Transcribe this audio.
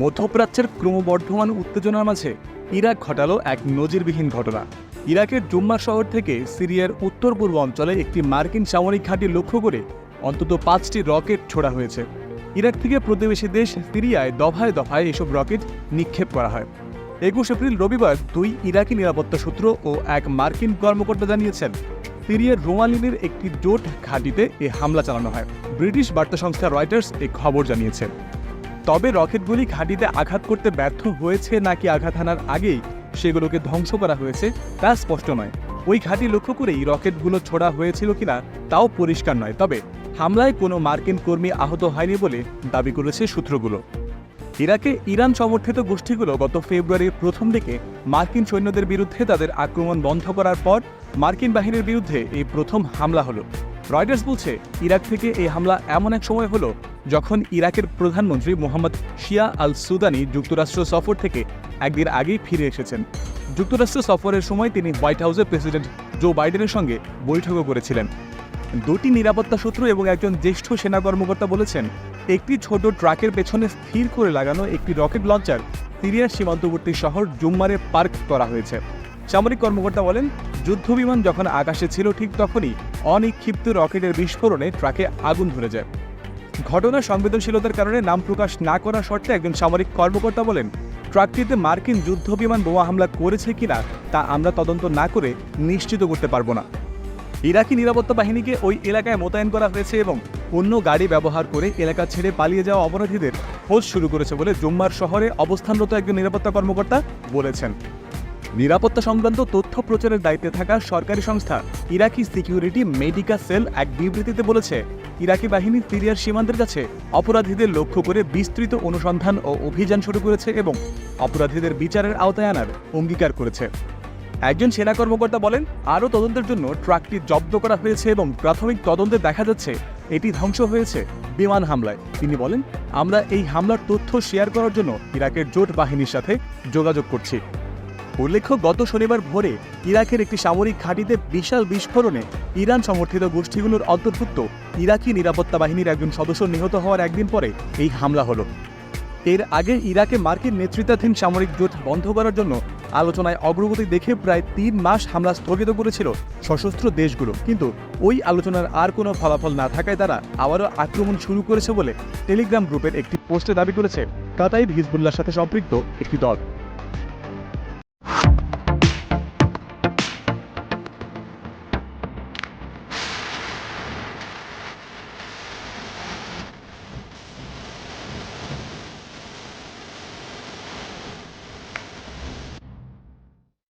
মধ্যপ্রাচ্যের ক্রমবর্ধমান উত্তেজনার মাঝে ইরাক ঘটালো এক নজিরবিহীন ঘটনা। ইরাকের জুম্মা শহর থেকে সিরিয়ার উত্তর পূর্ব অঞ্চলে একটি মার্কিন সামরিক ঘাঁটি লক্ষ্য করে অন্তত পাঁচটি রকেট ছোড়া হয়েছে। ইরাক থেকে প্রতিবেশী দেশ সিরিয়ায় দফায় দফায় এসব রকেট নিক্ষেপ করা হয়। একুশ এপ্রিল রবিবার দুই ইরাকি নিরাপত্তা সূত্র ও এক মার্কিন কর্মকর্তা জানিয়েছেন, সিরিয়ার রোমালিনের একটি জোট ঘাঁটিতে এ হামলা চালানো হয়। ব্রিটিশ বার্তা সংস্থা রয়টার্স এ খবর জানিয়েছে। তবে রকেটগুলি ঘাঁটিতে আঘাত করতে ব্যর্থ হয়েছে নাকি আঘাত হানার আগেই সেগুলোকে ধ্বংস করা হয়েছে, তা স্পষ্ট নয়। ওই ঘাঁটি লক্ষ্য করেই রকেটগুলো ছোড়া হয়েছিল কিনা, তাও পরিষ্কার নয়। তবে হামলায় কোনো মার্কিন কর্মী আহত হয়নি বলে দাবি করেছে সূত্রগুলো। ইরাকে ইরান সমর্থিত গোষ্ঠীগুলো গত ফেব্রুয়ারির প্রথম দিকে মার্কিন সৈন্যদের বিরুদ্ধে তাদের আক্রমণ বন্ধ করার পর মার্কিন বাহিনীর বিরুদ্ধে এই প্রথম হামলা হলো। রয়টার্স বলছে, ইরাক থেকে এই হামলা এমন এক সময় হলো যখন ইরাকের প্রধানমন্ত্রী মোহাম্মদ শিয়া আল সুদানি যুক্তরাষ্ট্র সফর থেকে একদিন আগেই ফিরে এসেছেন। যুক্তরাষ্ট্র সফরের সময় তিনি হোয়াইট হাউসের প্রেসিডেন্ট জো বাইডেনের সঙ্গে বৈঠকও করেছিলেন। দুটি নিরাপত্তা সূত্র এবং একজন জ্যেষ্ঠ সেনা কর্মকর্তা বলেছেন, একটি ছোট ট্রাকের পেছনে স্থির করে লাগানো একটি রকেট লঞ্চার সিরিয়ার সীমান্তবর্তী শহর জুম্মারে পার্ক করা হয়েছে। সামরিক কর্মকর্তা বলেন, যুদ্ধবিমান যখন আকাশে ছিল ঠিক তখনই অনিক্ষিপ্ত রকেটের বিস্ফোরণে ট্রাকে আগুন ধরে যায়। ঘটনার সংবেদনশীলতার কারণে নাম প্রকাশ না করার শর্তে একজন সামরিক কর্মকর্তা বলেন, ট্রাকটিতে মার্কিন যুদ্ধবিমান বোমা হামলা করেছে কিনা তা আমরা তদন্ত না করে নিশ্চিত করতে পারব না। ইরাকি নিরাপত্তা বাহিনীকে ওই এলাকায় মোতায়েন করা হয়েছে এবং অন্য গাড়ি ব্যবহার করে এলাকা ছেড়ে পালিয়ে যাওয়া অপরাধীদের খোঁজ শুরু করেছে বলে জুম্মার শহরে অবস্থানরত একজন নিরাপত্তা কর্মকর্তা বলেছেন। নিরাপত্তা সংক্রান্ত তথ্য প্রচারের দায়িত্বে থাকা সরকারি সংস্থা ইরাকি সিকিউরিটি মেডিকা সেল এক বিবৃতিতে বলেছে ইরাকি বাহিনী সিরিয়ার সীমান্তের কাছে অপরাধীদের লক্ষ্য করে বিস্তৃত অনুসন্ধান ও অভিযান শুরু করেছে এবং অপরাধীদের বিচারের আওতায় আনার অঙ্গীকার করেছে। একজন সেনা কর্মকর্তা বলেন, আরও তদন্তের জন্য ট্রাকটি জব্দ করা হয়েছে এবং প্রাথমিক তদন্তে দেখা যাচ্ছে এটি ধ্বংস হয়েছে বিমান হামলায়। তিনি বলেন, আমরা এই হামলার তথ্য শেয়ার করার জন্য ইরাকের জোট বাহিনীর সাথে যোগাযোগ করছি। উল্লেখ্য, গত শনিবার ভোরে ইরাকের একটি সামরিক ঘাঁটিতে বিশাল বিস্ফোরণে ইরান সমর্থিত গোষ্ঠীগুলোর অন্তর্ভুক্ত ইরাকি নিরাপত্তা বাহিনীর একজন সদস্য নিহত হওয়ার একদিন পরে এই হামলা হলো। এর আগে ইরাকে মার্কিন নেতৃত্বাধীন সামরিক জোট বন্ধ করার জন্য আলোচনায় অগ্রগতি দেখে প্রায় তিন মাস হামলা স্থগিত করেছিল সশস্ত্র দেশগুলো। কিন্তু ওই আলোচনার আর কোনো ফলাফল না থাকায় তারা আবারও আক্রমণ শুরু করেছে বলে টেলিগ্রাম গ্রুপের একটি পোস্টে দাবি করেছে। কাতাইব হিজবুল্লার সাথে সম্পৃক্ত একটি দল।